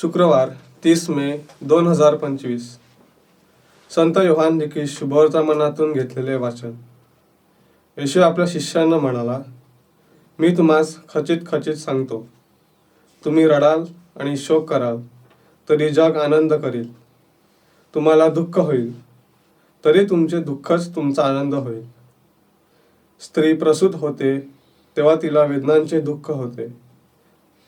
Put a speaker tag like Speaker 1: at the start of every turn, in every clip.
Speaker 1: शुक्रवार तीस मे दोन हजार पंचवीस. संत योहान लिखित शुभवर्तमानातून घेतलेले वाचन. येशू आपल्या शिष्यांना म्हणाला मी तुम्हास खचित खचित सांगतो. तुम्ही रडाल आणि शोक कराल तरी जग आनंद करील. तुम्हाला दुःख होईल तरी तुमचे दुःखच तुमचा आनंद होईल. स्त्री प्रसूत होते तेव्हा तिला वेदनांचे दुःख होते.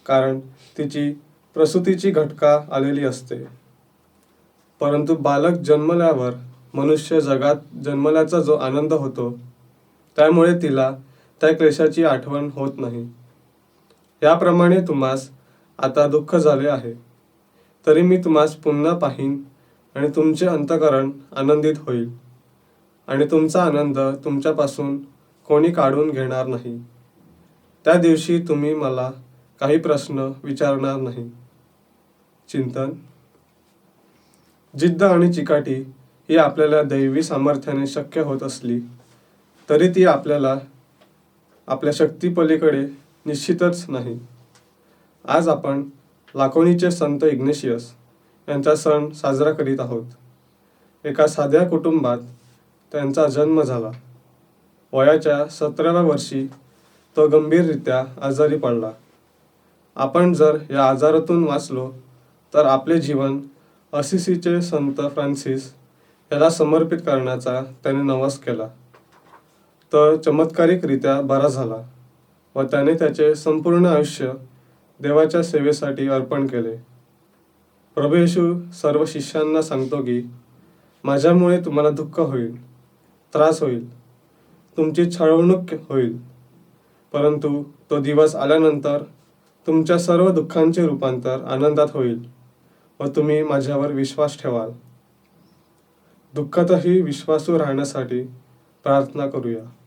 Speaker 1: कारण तिची प्रसूतीची घटका आलेली असते. परंतु बालक जन्मल्यावर मनुष्य जगात जन्मल्याचा जो आनंद होतो त्यामुळे तिला त्या क्लेशाची आठवण होत नाही. याप्रमाणे तुम्हास आता दुःख झाले आहे. तरी मी तुम्हास पुन्हा पाहीन आणि तुमचे अंतकरण आनंदित होईल. आणि तुमचा आनंद तुमच्यापासून कोणी काढून घेणार नाही. त्या दिवशी तुम्ही मला काही प्रश्न विचारणार नाही. चिंतन. जिद्द आणि चिकाटी ही आपल्याला दैवी सामर्थ्याने शक्य होत असली तरी ती आपल्याला आपल्या शक्तीपलीकडे निश्चितच नाही. आज आपण लाखोनीचे संत इग्नेशियस यांचा सण साजरा करीत आहोत. एका साध्या कुटुंबात त्यांचा जन्म झाला. वयाच्या सतराव्या वर्षी तो गंभीररित्या आजारी पडला. आपण जर या आजारातून वाचलो तर आपले जीवन असिसीचे संत फ्रान्सिस याला समर्पित करण्याचा त्याने नवस केला. तर चमत्कारिकरित्या बरा झाला व त्याने त्याचे संपूर्ण आयुष्य देवाच्या सेवेसाठी अर्पण केले. प्रभू येशू सर्व शिष्यांना सांगतो की माझ्यामुळे तुम्हाला दुःख होईल त्रास होईल तुमची छळवणूक होईल परंतु तो दिवस आल्यानंतर तुमच्या सर्व दुःखांचे रूपांतर आनंदात होईल व तुम्ही माझ्यावर विश्वास ठेवाल. दुःखातही विश्वासू राहण्यासाठी प्रार्थना करूया.